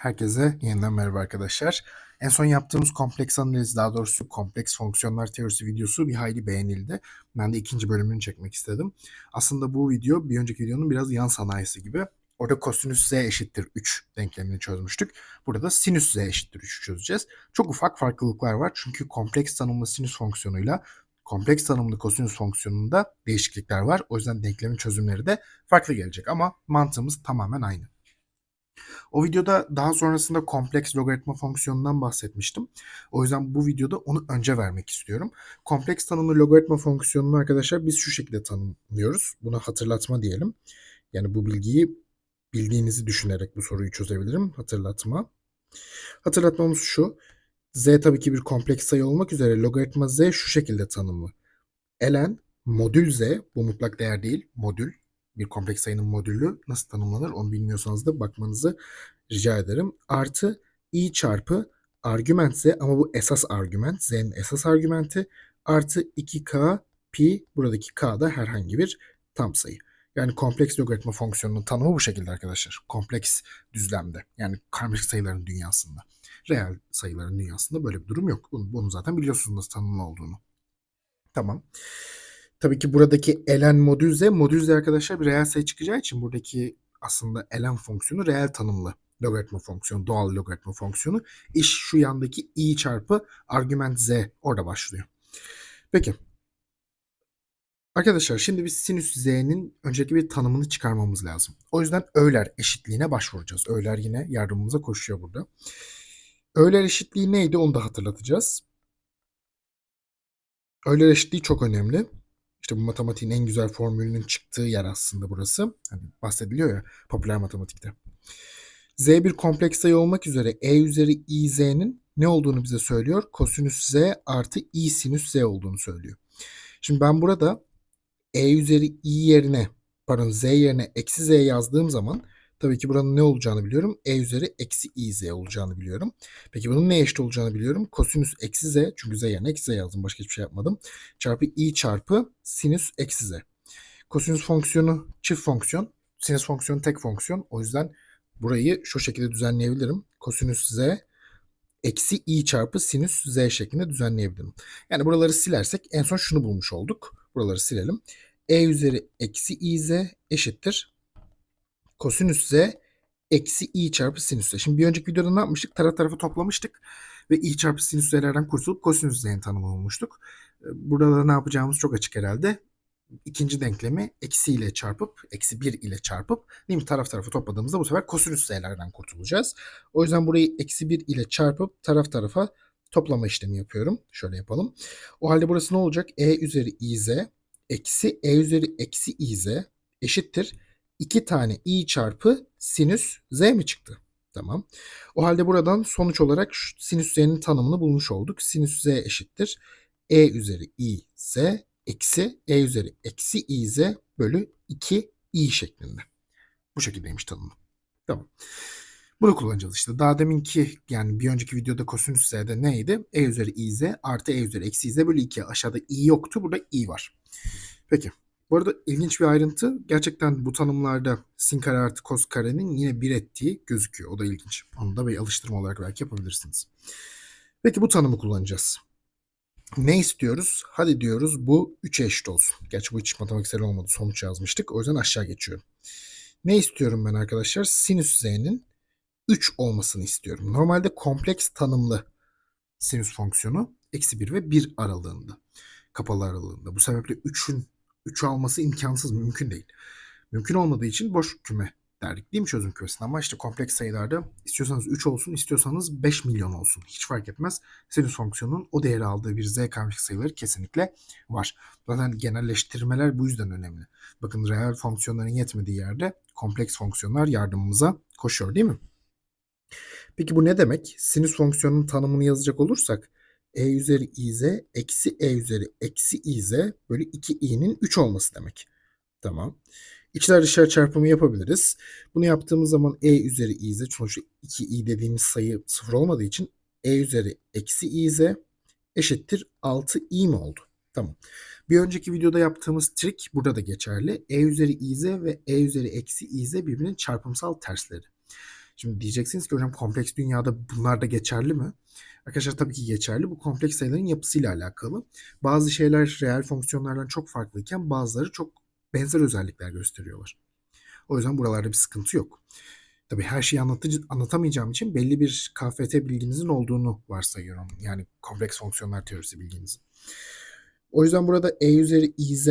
Herkese yeniden merhaba arkadaşlar. En son yaptığımız kompleks analiz, daha doğrusu kompleks fonksiyonlar teorisi videosu bir hayli beğenildi. Ben de ikinci bölümünü çekmek istedim. Aslında bu video bir önceki videonun biraz yan sanayisi gibi. Orada kosinüs z eşittir 3 denklemini çözmüştük. Burada da sinüs z eşittir 3 çözeceğiz. Çok ufak farklılıklar var çünkü kompleks tanımlı sinüs fonksiyonuyla kompleks tanımlı kosinüs fonksiyonunda değişiklikler var. O yüzden denklemin çözümleri de farklı gelecek ama mantığımız tamamen aynı. O videoda daha sonrasında kompleks logaritma fonksiyonundan bahsetmiştim. O yüzden bu videoda onu önce vermek istiyorum. Kompleks tanımlı logaritma fonksiyonunu arkadaşlar biz şu şekilde tanımlıyoruz. Buna hatırlatma diyelim. Yani bu bilgiyi bildiğinizi düşünerek bu soruyu çözebilirim. Hatırlatma. Hatırlatmamız şu. Z tabii ki bir kompleks sayı olmak üzere logaritma z şu şekilde tanımlı. ln modül z bu mutlak değer değil modül bir kompleks sayının modülü nasıl tanımlanır onu bilmiyorsanız da bakmanızı rica ederim. Artı i çarpı argüment z ama bu esas argüment z'nin esas argümenti artı 2k pi buradaki k da herhangi bir tam sayı. Yani kompleks logaritma fonksiyonunun tanımı bu şekilde arkadaşlar. Kompleks düzlemde yani karmaşık sayıların dünyasında. Reel sayıların dünyasında böyle bir durum yok. Bunu, bunu zaten biliyorsunuz nasıl tanımlı olduğunu. Tamam. Tabii ki buradaki z, modül z arkadaşlar bir reel sayı çıkacağı için buradaki aslında ln fonksiyonu reel tanımlı logaritma fonksiyonu, doğal logaritma fonksiyonu. İş şu yandaki i çarpı argüment z orada başlıyor. Peki. Arkadaşlar şimdi biz sinüs z'nin önceki bir tanımını çıkarmamız lazım. O yüzden Euler eşitliğine başvuracağız. Euler yine yardımımıza koşuyor burada. Euler eşitliği neydi onu da hatırlatacağız. Euler eşitliği çok önemli. İşte matematiğin en güzel formülünün çıktığı yer aslında burası. Hani bahsediliyor ya popüler matematikte. Z bir kompleks sayı olmak üzere e üzeri i z'nin ne olduğunu bize söylüyor. Kosinüs z artı i sinüs z olduğunu söylüyor. Şimdi ben burada e üzeri i yerine pardon z yerine eksi z yazdığım zaman tabii ki buranın ne olacağını biliyorum. e üzeri eksi i z olacağını biliyorum. Peki bunun ne eşit olacağını biliyorum. Kosinüs eksi z çünkü z yerine eksi z yazdım başka hiçbir şey yapmadım. Çarpı i çarpı sinüs eksi z. Kosinüs fonksiyonu çift fonksiyon. Sinüs fonksiyonu tek fonksiyon. O yüzden burayı şu şekilde düzenleyebilirim. Kosinüs z eksi i çarpı sinüs z şeklinde düzenleyebilirim. Yani buraları silersek en son şunu bulmuş olduk. Buraları silelim. e üzeri eksi i z eşittir. Kosinüs z eksi i çarpı sinüs z. Şimdi bir önceki videoda ne yapmıştık? Taraf tarafa toplamıştık ve i çarpı sinüs z'lerden kurtulup kosinüs z'nin tanımı bulmuştuk. Burada da ne yapacağımız çok açık herhalde. İkinci denklemi eksi ile çarpıp, eksi 1 ile çarpıp değil mi? taraf tarafa topladığımızda bu sefer kosinüs z'lerden kurtulacağız. O yüzden burayı eksi 1 ile çarpıp taraf tarafa toplama işlemi yapıyorum. Şöyle yapalım. O halde burası ne olacak? e üzeri iz eksi e üzeri eksi iz eşittir. 2 tane i çarpı sinüs z mi çıktı? Tamam. O halde buradan sonuç olarak sinüs z'nin tanımını bulmuş olduk. Sinüs z eşittir. e üzeri i z eksi e üzeri eksi i z bölü 2 i şeklinde. Bu şekildeymiş tanımı. Tamam. Bunu kullanacağız işte. Daha deminki yani bir önceki videoda kosinüs z'de neydi? e üzeri i z artı e üzeri eksi i z bölü 2. Aşağıda i yoktu. Burada i var. Peki. Bu arada ilginç bir ayrıntı. Gerçekten bu tanımlarda sin kare artı kos karenin yine bir ettiği gözüküyor. O da ilginç. Onu da bir alıştırma olarak belki yapabilirsiniz. Peki bu tanımı kullanacağız. Ne istiyoruz? Hadi diyoruz bu 3'e eşit olsun. Gerçi bu hiç matematiksel olmadı. Sonuç yazmıştık. O yüzden aşağı geçiyorum. Ne istiyorum ben arkadaşlar? Sinüs z'nin 3 olmasını istiyorum. Normalde kompleks tanımlı sinüs fonksiyonu eksi 1 ve 1 aralığında. Kapalı aralığında. Bu sebeple 3'ün 3 alması imkansız, mümkün değil. Mümkün olmadığı için boş küme derdik değil mi çözüm kümesinde? Ama işte kompleks sayılarda istiyorsanız 3 olsun, istiyorsanız 5 milyon olsun. Hiç fark etmez. Sinüs fonksiyonunun o değeri aldığı bir z karmaşık sayıları kesinlikle var. Zaten genelleştirmeler bu yüzden önemli. Bakın reel fonksiyonların yetmediği yerde kompleks fonksiyonlar yardımımıza koşuyor değil mi? Peki bu ne demek? Sinüs fonksiyonunun tanımını yazacak olursak e üzeri iz eksi e üzeri eksi iz bölü 2i'nin 3 olması demek. Tamam. İçler dışlar çarpımı yapabiliriz. Bunu yaptığımız zaman e üzeri iz sonuçta 2i dediğimiz sayı sıfır olmadığı için e üzeri eksi iz eşittir 6i mi oldu? Tamam. Bir önceki videoda yaptığımız trik burada da geçerli. e üzeri iz ve e üzeri eksi iz birbirinin çarpımsal tersleri. Şimdi diyeceksiniz ki hocam kompleks dünyada bunlar da geçerli mi? Arkadaşlar tabii ki geçerli. Bu kompleks sayıların yapısıyla alakalı. Bazı şeyler reel fonksiyonlardan çok farklıyken bazıları çok benzer özellikler gösteriyorlar. O yüzden buralarda bir sıkıntı yok. Tabii her şeyi anlatamayacağım için belli bir KFT bilginizin olduğunu varsayıyorum. Yani kompleks fonksiyonlar teorisi bilginizin. O yüzden burada e üzeri iz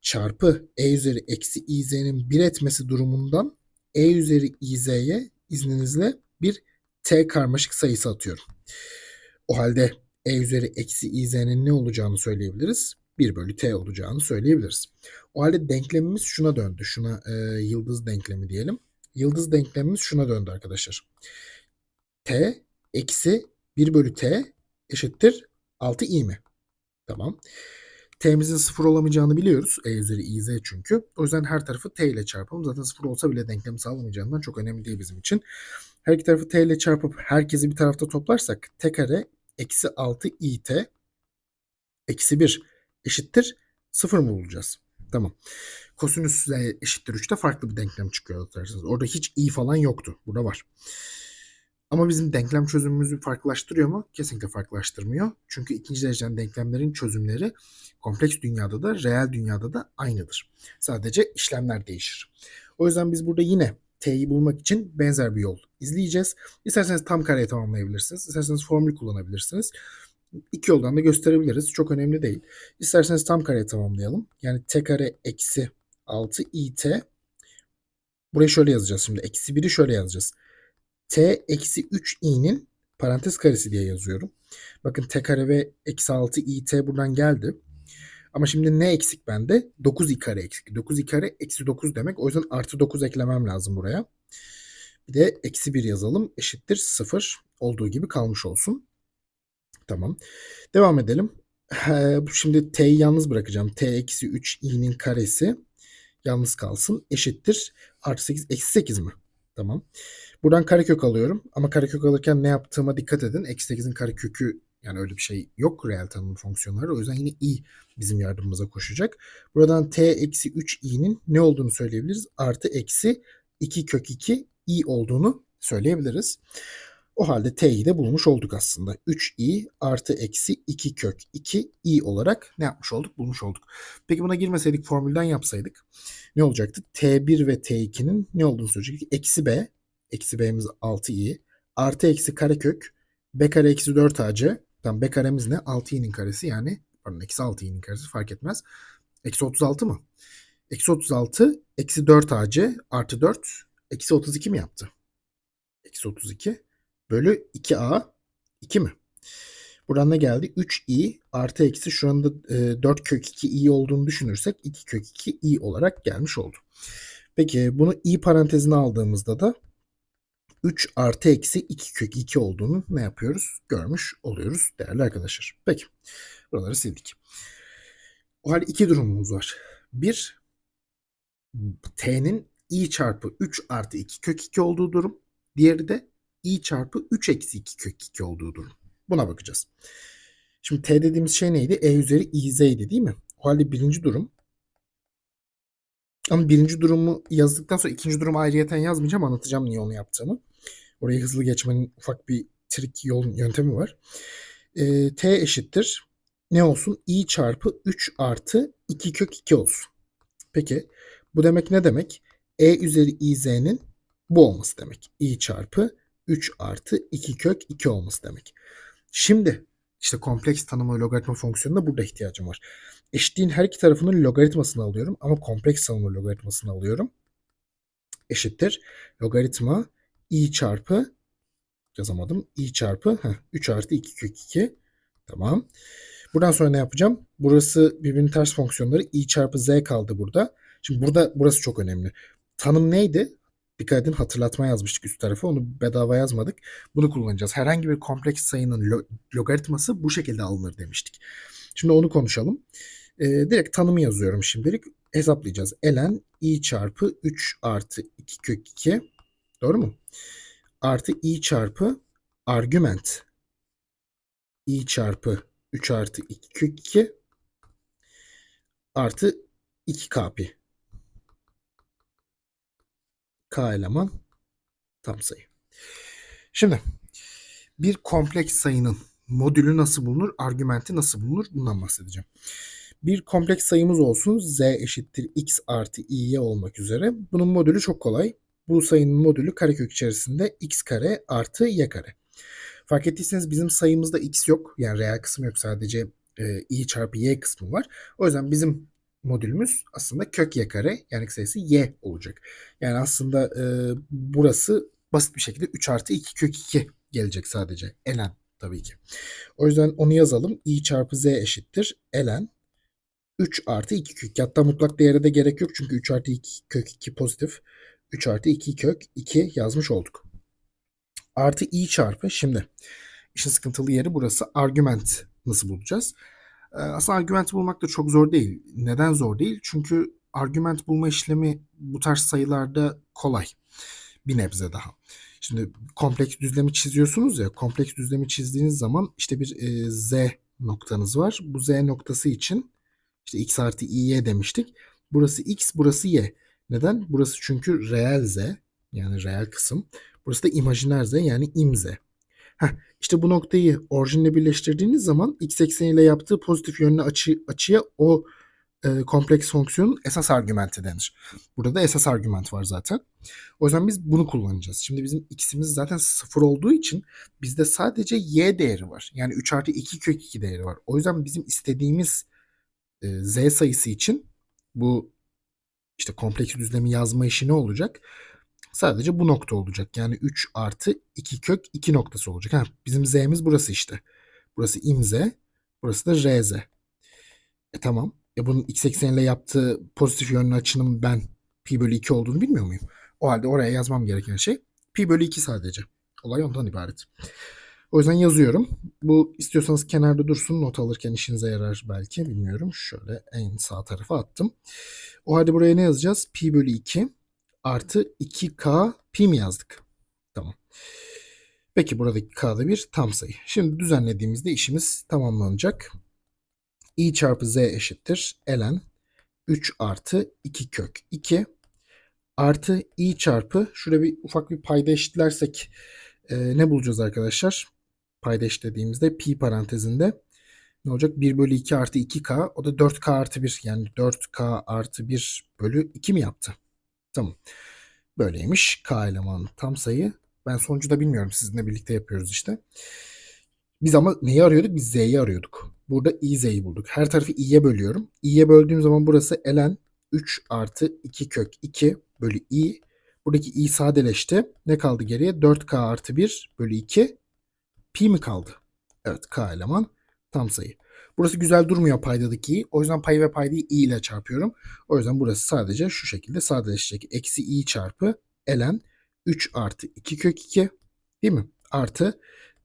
çarpı e üzeri eksi iz'nin bir etmesi durumundan e üzeri iz'ye izninizle bir t karmaşık sayısı atıyorum. O halde e üzeri eksi iz'nin ne olacağını söyleyebiliriz. 1 bölü t olacağını söyleyebiliriz. O halde denklemimiz şuna döndü. Şuna e, yıldız denklemi diyelim. Yıldız denklemimiz şuna döndü arkadaşlar. t eksi 1 bölü t eşittir 6 i mi? Tamam. T'mizin sıfır olamayacağını biliyoruz. E üzeri iz çünkü. O yüzden her tarafı t ile çarpalım. Zaten sıfır olsa bile denklemi sağlamayacağından çok önemli değil bizim için. Her iki tarafı t ile çarpıp herkesi bir tarafta toplarsak t kare eksi 6 it eksi 1 eşittir 0 mı bulacağız? Tamam. Kosinüs z eşittir 3'te farklı bir denklem çıkıyor hatırlarsanız. Orada hiç i falan yoktu. Burada var. Ama bizim denklem çözümümüzü farklılaştırıyor mu? Kesinlikle farklılaştırmıyor. Çünkü ikinci dereceden denklemlerin çözümleri kompleks dünyada da reel dünyada da aynıdır. Sadece işlemler değişir. O yüzden biz burada yine t'yi bulmak için benzer bir yol izleyeceğiz. İsterseniz tam kareye tamamlayabilirsiniz. İsterseniz formül kullanabilirsiniz. İki yoldan da gösterebiliriz. Çok önemli değil. İsterseniz tam kareye tamamlayalım. Yani t kare eksi 6 it Burayı şöyle yazacağız şimdi. Eksi 1'i şöyle yazacağız t eksi 3i'nin parantez karesi diye yazıyorum. Bakın t kare ve eksi 6 it buradan geldi. Ama şimdi ne eksik bende? 9 i kare eksik. 9 i kare eksi 9 demek. O yüzden artı 9 eklemem lazım buraya. Bir de eksi 1 yazalım. Eşittir 0. Olduğu gibi kalmış olsun. Tamam. Devam edelim. Şimdi t'yi yalnız bırakacağım. t eksi 3 i'nin karesi yalnız kalsın. Eşittir. Artı 8 eksi 8 mi? Tamam. Buradan karekök alıyorum. Ama karekök alırken ne yaptığıma dikkat edin. Eksi 8'in karekökü yani öyle bir şey yok reel tanım fonksiyonları. O yüzden yine i bizim yardımımıza koşacak. Buradan t eksi 3 i'nin ne olduğunu söyleyebiliriz. Artı eksi 2 kök 2 i olduğunu söyleyebiliriz. O halde t'yi de bulmuş olduk aslında. 3i artı eksi 2 kök 2 i olarak ne yapmış olduk? Bulmuş olduk. Peki buna girmeseydik formülden yapsaydık ne olacaktı? t1 ve t2'nin ne olduğunu söyleyecektik. Eksi b Eksi b'miz 6i. Artı eksi karekök. b kare eksi 4 Tamam b karemiz ne? 6i'nin karesi yani. Pardon eksi 6i'nin karesi fark etmez. Eksi 36 mı? Eksi 36 eksi 4 ac artı 4 eksi 32 mi yaptı? Eksi 32 bölü 2a 2 mi? Buradan ne geldi? 3i artı eksi şu anda e, 4 kök 2 i olduğunu düşünürsek 2 kök 2 i olarak gelmiş oldu. Peki bunu i parantezine aldığımızda da 3 artı eksi 2 kök 2 olduğunu ne yapıyoruz? Görmüş oluyoruz değerli arkadaşlar. Peki. Buraları sildik. O halde iki durumumuz var. Bir, t'nin i çarpı 3 artı 2 kök 2 olduğu durum. Diğeri de i çarpı 3 eksi 2 kök 2 olduğu durum. Buna bakacağız. Şimdi t dediğimiz şey neydi? e üzeri iz'ydi değil mi? O halde birinci durum ama birinci durumu yazdıktan sonra ikinci durumu ayrıyeten yazmayacağım. Anlatacağım niye onu yaptığımı. Orayı hızlı geçmenin ufak bir trik yol yöntemi var. E, t eşittir. Ne olsun? i çarpı 3 artı 2 kök 2 olsun. Peki bu demek ne demek? e üzeri iz'nin bu olması demek. i çarpı 3 artı 2 kök 2 olması demek. Şimdi işte kompleks tanımı logaritma fonksiyonuna burada ihtiyacım var. Eşitliğin her iki tarafının logaritmasını alıyorum ama kompleks tanımı logaritmasını alıyorum. Eşittir. Logaritma i çarpı yazamadım. i çarpı heh, 3 artı 2 kök 2. Tamam. Buradan sonra ne yapacağım? Burası birbirinin ters fonksiyonları. i çarpı z kaldı burada. Şimdi burada burası çok önemli. Tanım neydi? Dikkat edin hatırlatma yazmıştık üst tarafa. Onu bedava yazmadık. Bunu kullanacağız. Herhangi bir kompleks sayının lo- logaritması bu şekilde alınır demiştik. Şimdi onu konuşalım. Ee, direkt tanımı yazıyorum şimdilik. Hesaplayacağız. ln i çarpı 3 artı 2 kök 2. Doğru mu? Artı i çarpı argüment i çarpı 3 artı 2 kök 2 artı 2k pi. K eleman tam sayı. Şimdi bir kompleks sayının modülü nasıl bulunur, argümenti nasıl bulunur bundan bahsedeceğim. Bir kompleks sayımız olsun z eşittir x artı i'ye olmak üzere. Bunun modülü çok kolay. Bu sayının modülü karekök içerisinde x kare artı y kare. Fark ettiyseniz bizim sayımızda x yok. Yani reel kısım yok sadece e, i çarpı y kısmı var. O yüzden bizim modülümüz aslında kök y kare yani sayısı y olacak. Yani aslında e, burası basit bir şekilde 3 artı 2 kök 2 gelecek sadece. ln tabii ki. O yüzden onu yazalım. i çarpı z eşittir. ln 3 artı 2 kök. Hatta mutlak değere de gerek yok. Çünkü 3 artı 2 kök 2 pozitif. 3 artı 2 kök 2 yazmış olduk. Artı i çarpı şimdi işin sıkıntılı yeri burası. Argüment nasıl bulacağız? Aslında argüment bulmak da çok zor değil. Neden zor değil? Çünkü argüment bulma işlemi bu tarz sayılarda kolay. Bir nebze daha. Şimdi kompleks düzlemi çiziyorsunuz ya. Kompleks düzlemi çizdiğiniz zaman işte bir e, z noktanız var. Bu z noktası için işte x artı i'ye demiştik. Burası x, burası y. Neden? Burası çünkü reel z yani reel kısım. Burası da imajiner z yani imz. Heh, işte bu noktayı orijinle birleştirdiğiniz zaman x ekseniyle yaptığı pozitif yönlü açı, açıya o e, kompleks fonksiyonun esas argümenti denir. Burada da esas argüment var zaten. O yüzden biz bunu kullanacağız. Şimdi bizim x'imiz zaten sıfır olduğu için bizde sadece y değeri var. Yani 3 artı 2 kök 2 değeri var. O yüzden bizim istediğimiz e, z sayısı için bu işte kompleks düzlemi yazma işi ne olacak? Sadece bu nokta olacak. Yani 3 artı 2 kök 2 noktası olacak. Ha, bizim z'miz burası işte. Burası imz. Burası da rz. E tamam. E bunun x ekseniyle yaptığı pozitif yönlü açının ben pi bölü 2 olduğunu bilmiyor muyum? O halde oraya yazmam gereken şey pi bölü 2 sadece. Olay ondan ibaret. O yüzden yazıyorum. Bu istiyorsanız kenarda dursun. Not alırken işinize yarar belki. Bilmiyorum. Şöyle en sağ tarafa attım. O halde buraya ne yazacağız? Pi bölü 2 artı 2k pi mi yazdık? Tamam. Peki buradaki k da bir tam sayı. Şimdi düzenlediğimizde işimiz tamamlanacak. i çarpı z eşittir. ln 3 artı 2 kök 2 artı i çarpı şurada bir ufak bir payda eşitlersek e, ne bulacağız arkadaşlar? Payda eşitlediğimizde pi parantezinde ne olacak? 1 bölü 2 artı 2k o da 4k artı 1 yani 4k artı 1 bölü 2 mi yaptı? Tamam. Böyleymiş. K elemanı tam sayı. Ben sonucu da bilmiyorum. Sizinle birlikte yapıyoruz işte. Biz ama neyi arıyorduk? Biz z'yi arıyorduk. Burada i z'yi bulduk. Her tarafı i'ye bölüyorum. i'ye böldüğüm zaman burası ln 3 artı 2 kök 2 bölü i. Buradaki i sadeleşti. Ne kaldı geriye? 4k artı 1 bölü 2 pi mi kaldı? Evet k eleman tam sayı. Burası güzel durmuyor paydadaki. O yüzden pay ve paydayı i ile çarpıyorum. O yüzden burası sadece şu şekilde sadeleşecek. Eksi i çarpı ln 3 artı 2 kök 2 değil mi? Artı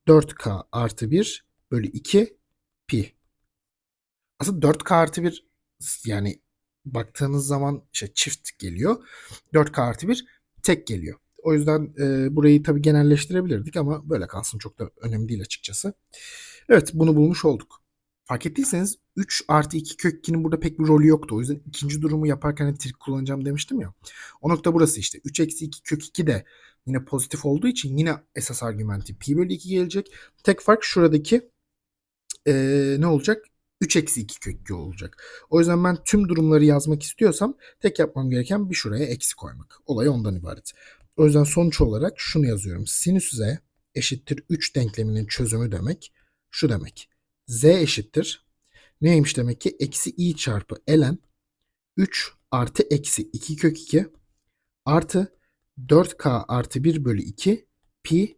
4k artı 1 bölü 2 pi. Aslında 4k artı 1 yani baktığınız zaman işte çift geliyor. 4k artı 1 tek geliyor. O yüzden e, burayı tabii genelleştirebilirdik ama böyle kalsın çok da önemli değil açıkçası. Evet bunu bulmuş olduk. Fark ettiyseniz 3 artı 2 kök 2'nin burada pek bir rolü yoktu. O yüzden ikinci durumu yaparken hani trik kullanacağım demiştim ya. O nokta burası işte. 3 eksi 2 kök 2 de yine pozitif olduğu için yine esas argümenti pi bölü 2 gelecek. Tek fark şuradaki ee, ne olacak? 3 eksi 2 kök 2 olacak. O yüzden ben tüm durumları yazmak istiyorsam tek yapmam gereken bir şuraya eksi koymak. Olay ondan ibaret. O yüzden sonuç olarak şunu yazıyorum. Sinüs z eşittir 3 denkleminin çözümü demek. Şu demek z eşittir. Neymiş demek ki? Eksi i çarpı ln 3 artı eksi 2 kök 2 artı 4k artı 1 bölü 2 pi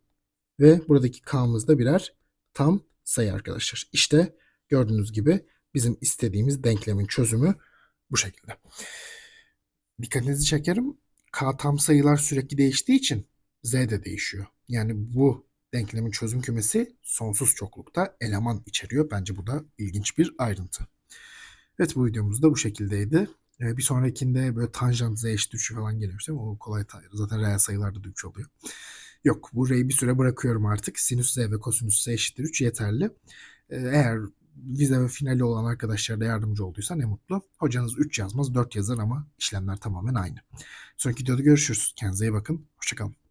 ve buradaki k'mız da birer tam sayı arkadaşlar. İşte gördüğünüz gibi bizim istediğimiz denklemin çözümü bu şekilde. Dikkatinizi çekerim. K tam sayılar sürekli değiştiği için Z de değişiyor. Yani bu denklemin çözüm kümesi sonsuz çoklukta eleman içeriyor. Bence bu da ilginç bir ayrıntı. Evet bu videomuz da bu şekildeydi. Ee, bir sonrakinde böyle tanjant z eşit 3 falan geliyor değil mi? O kolay zaten reel sayılarda da 3 oluyor. Yok bu r'yi bir süre bırakıyorum artık. Sinüs z ve kosinüs z eşittir 3 yeterli. Ee, eğer vize ve finali olan arkadaşlara da yardımcı olduysa ne mutlu. Hocanız 3 yazmaz 4 yazar ama işlemler tamamen aynı. Sonraki videoda görüşürüz. Kendinize iyi bakın. Hoşçakalın.